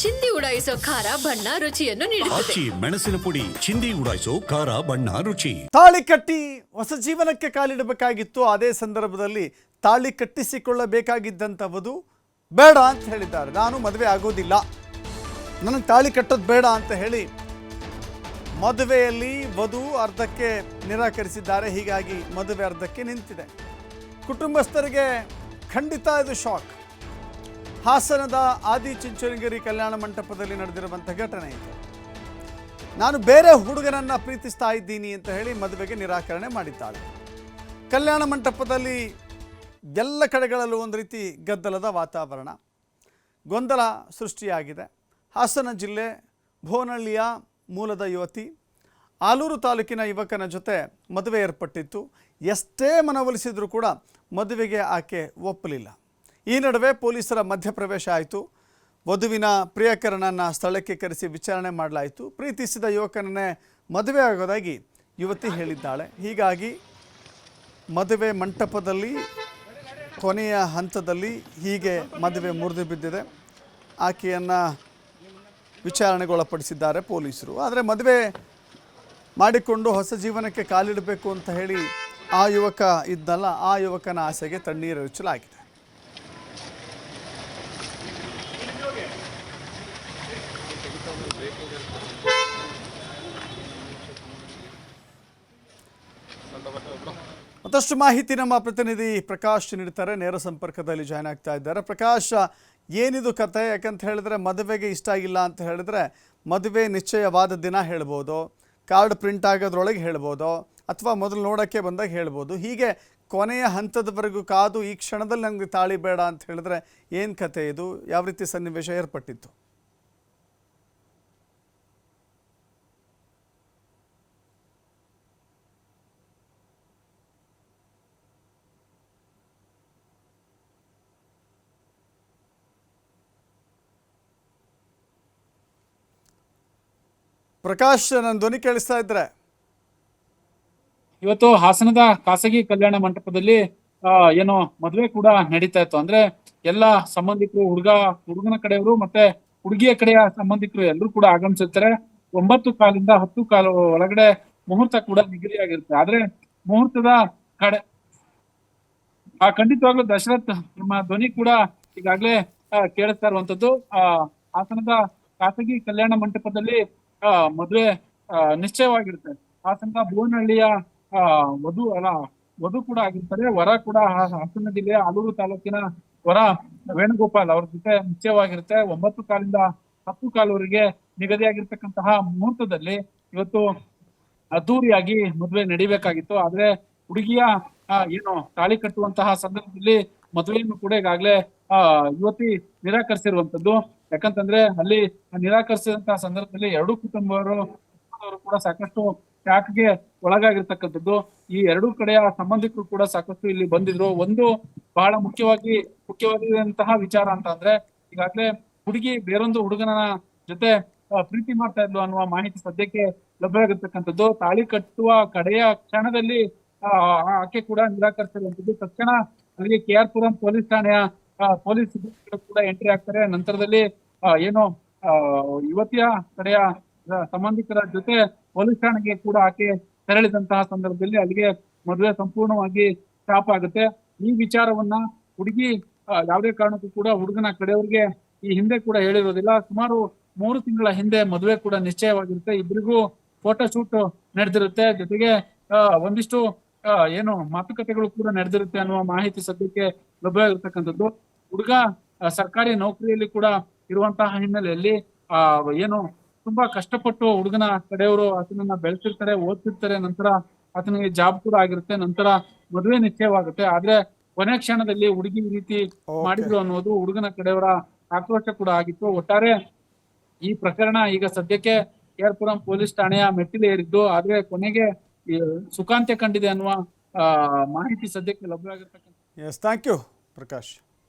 ಚಿಂದಿ ಉಡಾಯಿಸೋ ಖಾರ ಬಣ್ಣ ರುಚಿಯನ್ನು ನೀಡುತ್ತದೆ. ಆಚಿ ಮೆಣಸಿನ ಪುಡಿ ಚಿಂದಿ ಉಡಾಯಿಸೋ ಖಾರ ಬಣ್ಣ ರುಚಿ. ತಾಳಿ ಕಟ್ಟಿ ಹೊಸ ಜೀವನಕ್ಕೆ ಕಾಲಿಡಬೇಕಾಗಿತ್ತು. ಅದೇ ಸಂದರ್ಭದಲ್ಲಿ ತಾಳಿ ಕಟ್ಟಿಸಿಕೊಳ್ಳಬೇಕಾಗಿದ್ದಂಥ ವಧು ಬೇಡ ಅಂತ ಹೇಳಿದ್ದಾರೆ. ನಾನು ಮದುವೆ ಆಗೋದಿಲ್ಲ. ನನಗೆ ತಾಳಿ ಕಟ್ಟೋದು ಬೇಡ ಅಂತ ಹೇಳಿ ಮದುವೆಯಲ್ಲಿ ವಧು ಅರ್ಧಕ್ಕೆ ನಿರಾಕರಿಸಿದ್ದಾರೆ. ಹೀಗಾಗಿ ಮದುವೆ ಅರ್ಧಕ್ಕೆ ನಿಂತಿದೆ. ಕುಟುಂಬಸ್ಥರಿಗೆ ಖಂಡಿತ ಇದು ಶಾಕ್. ಹಾಸನದ ಆದಿ ಚುಂಚನಗಿರಿ ಕಲ್ಯಾಣ ಮಂಟಪದಲ್ಲಿ ನಡೆದಿರುವಂಥ ಘಟನೆ ಇದು. ನಾನು ಬೇರೆ ಹುಡುಗನನ್ನ ಪ್ರೀತಿಸ್ತಾ ಇದ್ದೀನಿ ಅಂತ ಹೇಳಿ ಮದುವೆಗೆ ನಿರಾಕರಣೆ ಮಾಡಿದ್ದಾಳೆ. ಕಲ್ಯಾಣ ಮಂಟಪದಲ್ಲಿ ಎಲ್ಲ ಕಡೆಗಳಲ್ಲೂ ಒಂದು ರೀತಿ ಗದ್ದಲದ ವಾತಾವರಣ, ಗೊಂದಲ ಸೃಷ್ಟಿಯಾಗಿದೆ. ಹಾಸನ ಜಿಲ್ಲೆ ಭುವನಹಳ್ಳಿಯ ಮೂಲದ ಯುವತಿ, ಆಲೂರು ತಾಲೂಕಿನ ಯುವಕನ ಜೊತೆ ಮದುವೆ ಏರ್ಪಟ್ಟಿತ್ತು. ಎಷ್ಟೇ ಮನವೊಲಿಸಿದರೂ ಕೂಡ ಮದುವೆಗೆ ಆಕೆ ಒಪ್ಪಲಿಲ್ಲ. ಈ ನಡುವೆ ಪೊಲೀಸರ ಮಧ್ಯಪ್ರವೇಶ ಆಯಿತು. ವಧುವಿನ ಪ್ರಿಯಕರನನ್ನು ಸ್ಥಳಕ್ಕೆ ಕರೆಸಿ ವಿಚಾರಣೆ ಮಾಡಲಾಯಿತು. ಪ್ರೀತಿಸಿದ ಯುವಕನನ್ನೇ ಮದುವೆ ಆಗೋದಾಗಿ ಯುವತಿ ಹೇಳಿದ್ದಾಳೆ. ಹೀಗಾಗಿ ಮದುವೆ ಮಂಟಪದಲ್ಲಿ, ಕೊನೆಯ ಹಂತದಲ್ಲಿ ಹೀಗೆ ಮದುವೆ ಮುರಿದು ಬಿದ್ದಿದೆ. ಆಕೆಯನ್ನು ವಿಚಾರಣೆಗೊಳಪಡಿಸಿದ್ದಾರೆ ಪೊಲೀಸರು. ಆದರೆ ಮದುವೆ ಮಾಡಿಕೊಂಡು ಹೊಸ ಜೀವನಕ್ಕೆ ಕಾಲಿಡಬೇಕು ಅಂತ ಹೇಳಿ ಆ ಯುವಕ ಇದ್ದಲ್ಲ. ಆ ಯುವಕನ ಆಸೆಗೆ ತಣ್ಣೀರು ಎರಚಲಾಗಿದೆ ಮತ್ತಷ್ಟು ಮಾಹಿತಿ ನಮ್ಮ ಪ್ರತಿನಿಧಿ ಪ್ರಕಾಶ್ ನೀಡ್ತಾರೆ ನೇರ ಸಂಪರ್ಕದಲ್ಲಿ ಜಾಯ್ನ್ ಆಗ್ತಾ ಇದ್ದಾರೆ. ಪ್ರಕಾಶ್, ಏನಿದು ಕತೆ ಯಾಕಂತ ಹೇಳಿದ್ರೆ ಮದುವೆಗೆ ಇಷ್ಟ ಆಗಿಲ್ಲ ಅಂತ ಹೇಳಿದ್ರೆ ಮದುವೆ ನಿಶ್ಚಯವಾದ ದಿನ ಹೇಳ್ಬೋದು. ಕಾರ್ಡ್ ಪ್ರಿಂಟ್ ಆಗೋದ್ರೊಳಗೆ ಹೇಳ್ಬೋದು. ಅಥವಾ ಮೊದಲು ನೋಡೋಕ್ಕೆ ಬಂದಾಗ ಹೇಳ್ಬೋದು. ಹೀಗೆ ಕೊನೆಯ ಹಂತದವರೆಗೂ ಕಾದು ಈ ಕ್ಷಣದಲ್ಲಿ ನನಗೆ ತಾಳಿ ಬೇಡ ಅಂತ ಹೇಳಿದ್ರೆ ಏನು ಕತೆ ಇದು? ಯಾವ ರೀತಿ ಸನ್ನಿವೇಶ ಏರ್ಪಟ್ಟಿತ್ತು? ಪ್ರಕಾಶ್ ನನ್ನ ಧ್ವನಿ ಕೇಳಿಸ್ತಾ ಇದ್ರೆ. ಇವತ್ತು ಹಾಸನದ ಖಾಸಗಿ ಕಲ್ಯಾಣ ಮಂಟಪದಲ್ಲಿ ಏನು ಮದುವೆ ಕೂಡ ನಡೀತಾ ಇತ್ತು. ಅಂದ್ರೆ ಎಲ್ಲ ಸಂಬಂಧಿಕರು, ಹುಡುಗ, ಹುಡುಗನ ಕಡೆಯವರು ಮತ್ತೆ ಹುಡುಗಿಯ ಕಡೆಯ ಸಂಬಂಧಿಕರು ಎಲ್ಲರೂ ಕೂಡ ಆಗಮಿಸುತ್ತಾರೆ ಒಂಬತ್ತು ಕಾಲಿಂದ ಹತ್ತು ಕಾಲು ಒಳಗಡೆ ಮುಹೂರ್ತ ಕೂಡ ನಿಗದಿಯಾಗಿರುತ್ತೆ ಆದ್ರೆ ಮುಹೂರ್ತದ ಕಡೆ, ಆ, ಖಂಡಿತವಾಗ್ಲೂ ದಶರಥ್ ನಿಮ್ಮ ಧ್ವನಿ ಕೂಡ ಈಗಾಗ್ಲೇ ಕೇಳಿಸ್ತಾ ಇರುವಂತದ್ದು. ಆ, ಹಾಸನದ ಖಾಸಗಿ ಕಲ್ಯಾಣ ಮಂಟಪದಲ್ಲಿ ಆ ಮದುವೆ ಆ, ನಿಶ್ಚಯವಾಗಿರುತ್ತೆ. ಹಾಸನದ ಭುವನಹಳ್ಳಿಯ ಆ ವಧು ಅಲ್ಲ ವಧು ಕೂಡ ಆಗಿರ್ತಾರೆ. ವರ ಕೂಡ ಹಾಸನ ಜಿಲ್ಲೆಯ ಆಲೂರು ತಾಲೂಕಿನ ವರ ವೇಣುಗೋಪಾಲ್ ಅವ್ರ ಜೊತೆ ನಿಶ್ಚಯವಾಗಿರುತ್ತೆ. ಒಂಬತ್ತು ಕಾಲಿಂದ ಹತ್ತು ಕಾಲುವರೆಗೆ ನಿಗದಿಯಾಗಿರ್ತಕ್ಕಂತಹ ಮುಹೂರ್ತದಲ್ಲಿ ಇವತ್ತು ಅದ್ದೂರಿಯಾಗಿ ಮದುವೆ ನಡಿಬೇಕಾಗಿತ್ತು. ಆದ್ರೆ ಹುಡುಗಿಯ ಆ, ಏನು ತಾಳಿ ಕಟ್ಟುವಂತಹ ಸಂದರ್ಭದಲ್ಲಿ ಮದುವೆಯನ್ನು ಕೂಡ ಈಗಾಗಲೇ ಆ ಯುವತಿ ನಿರಾಕರಿಸಿರುವಂತದ್ದು ಯಾಕಂತಂದ್ರೆ ಅಲ್ಲಿ ನಿರಾಕರಿಸಿದಂತಹ ಸಂದರ್ಭದಲ್ಲಿ ಎರಡೂ ಕುಟುಂಬವರು ಕೂಡ ಸಾಕಷ್ಟು ಶಾಕ್ಗೆ ಒಳಗಾಗಿರ್ತಕ್ಕಂಥದ್ದು. ಈ ಎರಡೂ ಕಡೆಯ ಸಂಬಂಧಿಕರು ಕೂಡ ಸಾಕಷ್ಟು ಇಲ್ಲಿ ಬಂದಿದ್ರು. ಒಂದು ಬಹಳ ಮುಖ್ಯವಾಗಿ ಮುಖ್ಯವಾಗಿರುವಂತಹ ವಿಚಾರ ಅಂತ ಅಂದ್ರೆ ಈಗಾಗಲೇ ಹುಡುಗಿ ಬೇರೊಂದು ಹುಡುಗನ ಜೊತೆ ಪ್ರೀತಿ ಮಾಡ್ತಾ ಇದ್ಲು ಅನ್ನುವ ಮಾಹಿತಿ ಸದ್ಯಕ್ಕೆ ಲಭ್ಯವಾಗಿರ್ತಕ್ಕಂಥದ್ದು ತಾಳಿ ಕಟ್ಟುವ ಕಡೆಯ ಕ್ಷಣದಲ್ಲಿ ಆಕೆ ಕೂಡ ನಿರಾಕರಿಸಿರುವಂತದ್ದು ತಕ್ಷಣ ಅಲ್ಲಿಗೆ ಕೆ ಆರ್ ಪುರಂ ಪೊಲೀಸ್ ಠಾಣೆಯ ಪೊಲೀಸ್ ಸಿಬ್ಬಂದಿಗಳು ಕೂಡ ಎಂಟ್ರಿ ಆಗ್ತಾರೆ. ನಂತರದಲ್ಲಿ ಏನು ಯುವತಿಯ ಕಡೆಯ ಸಂಬಂಧಿಕರ ಜೊತೆ ಪೊಲೀಸ್ ಠಾಣೆಗೆ ಕೂಡ ಆಕೆ ತೆರಳಿದಂತಹ ಸಂದರ್ಭದಲ್ಲಿ ಅಲ್ಲಿಗೆ ಮದುವೆ ಸಂಪೂರ್ಣವಾಗಿ ಸ್ಟಾಪ್ ಆಗುತ್ತೆ. ಈ ವಿಚಾರವನ್ನ ಹುಡುಗಿ ಯಾವುದೇ ಕಾರಣಕ್ಕೂ ಕೂಡ ಹುಡುಗನ ಕಡೆಯವರಿಗೆ ಈ ಹಿಂದೆ ಕೂಡ ಹೇಳಿರೋದಿಲ್ಲ. ಸುಮಾರು ಮೂರು ತಿಂಗಳ ಹಿಂದೆ ಮದುವೆ ಕೂಡ ನಿಶ್ಚಯವಾಗಿರುತ್ತೆ. ಇಬ್ಬರಿಗೂ ಫೋಟೋ ಶೂಟ್ ನಡೆದಿರುತ್ತೆ. ಜೊತೆಗೆ ಒಂದಿಷ್ಟು ಏನು ಮಾತುಕತೆಗಳು ಕೂಡ ನಡೆದಿರುತ್ತೆ ಅನ್ನುವ ಮಾಹಿತಿ ಸದ್ಯಕ್ಕೆ ಲಭ್ಯವಾಗಿರ್ತಕ್ಕಂಥದ್ದು. ಹುಡುಗ ಸರ್ಕಾರಿ ನೌಕರಿಯಲ್ಲಿ ಕೂಡ ಇರುವಂತಹ ಹಿನ್ನೆಲೆಯಲ್ಲಿ ಆ ಏನು ತುಂಬಾ ಕಷ್ಟಪಟ್ಟು ಹುಡುಗನ ಕಡೆಯವರು ಆತನನ್ನ ಬೆಳೆಸಿರ್ತಾರೆ ಓದ್ತಿರ್ತಾರೆ ನಂತರ ಆತನಿಗೆ ಜಾಬ್ ಕೂಡ ಆಗಿರುತ್ತೆ ನಂತರ ಮದುವೆ ನಿಶ್ಚಯವಾಗುತ್ತೆ. ಆದ್ರೆ ಕೊನೆ ಕ್ಷಣದಲ್ಲಿ ಹುಡುಗಿ ಈ ರೀತಿ ಮಾಡಿದ್ರು ಅನ್ನೋದು ಹುಡುಗನ ಕಡೆಯವರ ಆಕ್ರೋಶ ಕೂಡ ಆಗಿತ್ತು. ಒಟ್ಟಾರೆ ಈ ಪ್ರಕರಣ ಈಗ ಸದ್ಯಕ್ಕೆ ಕೇರ್ಪುರಂ ಪೊಲೀಸ್ ಠಾಣೆಯ ಮೆಟ್ಟಿಲೇರಿದ್ದು ಆದ್ರೆ ಕೊನೆಗೆ ಸುಖಾಂತ್ಯ ಕಂಡಿದೆ ಅನ್ನುವ ಮಾಹಿತಿ ಸದ್ಯಕ್ಕೆ ಲಭ್ಯವಾಗಿರ್ತಕ್ಕಂಥ ಎಸ್ ಥ್ಯಾಂಕ್ ಯು ಪ್ರಕಾಶ್